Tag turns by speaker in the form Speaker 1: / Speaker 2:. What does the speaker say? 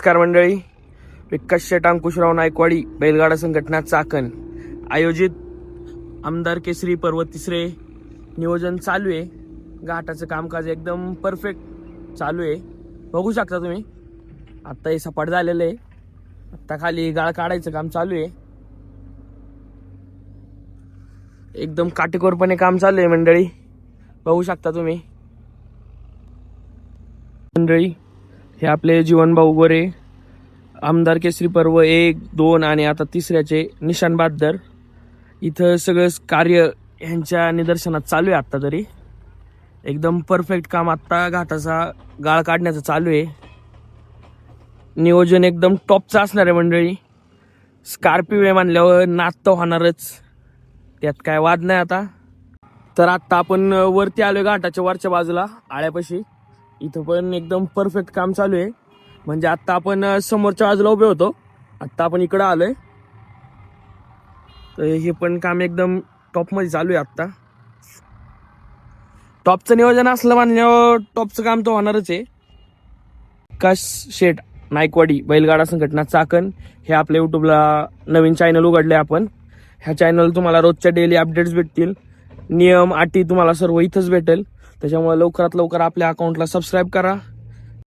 Speaker 1: नमस्कार मंडळी. विकास शेट अंकुशराव नायकवाडी बैलगाडा संघटना चाकण. आयोजित आमदार केसरी पर्व तिसरे नियोजन चालू आहे. घाटाचं कामकाज एकदम परफेक्ट चालू आहे. बघू शकता तुम्ही. आत्ता हे सपाट झालेलं आहे. आत्ता खाली गाळ काढायचं काम चालू आहे. एकदम काटेकोरपणे काम चालू आहे मंडळी. बघू शकता तुम्ही. मंडळी हे आपले जीवनभाऊ गोरे आमदार केसरी पर्व एक दोन आणि आता तिसऱ्याचे निशान बहादर. इथं सगळं कार्य ह्यांच्या निदर्शनात चालू आहे आत्ता तरी. एकदम परफेक्ट काम आत्ता घाटाचा गाळ काढण्याचं चालू आहे. नियोजन एकदम टॉपचं असणार आहे मंडळी. स्कॉर्पिओ आहे म्हणल्यावर नात तर होणारच. त्यात काय वाद नाही आता. तर आत्ता आपण वरती आलोय घाटाच्या वरच्या बाजूला आळ्यापाशी. इथं पण एकदम परफेक्ट काम चालू आहे. म्हणजे आत्ता आपण समोरच्या बाजूला उभे होतो. आत्ता आपण इकडं आलो आहे तर हे पण काम एकदम टॉपमध्ये चालू आहे आत्ता. टॉपचं नियोजन असलं म्हणल्यावर टॉपचं काम तर होणारच आहे. काश शेठ नायकवाडी बैलगाडा संघटना चाकण हे आपल्या यूट्यूबला नवीन चॅनल उघडले आपण. ह्या चॅनल तुम्हाला रोजच्या डेली अपडेट्स भेटतील. नियम अटी तुम्हाला सर्व इथंच भेटेल. त्याच्यामुळे लवकरात लवकर आपल्या अकाउंटला सबस्क्राईब करा.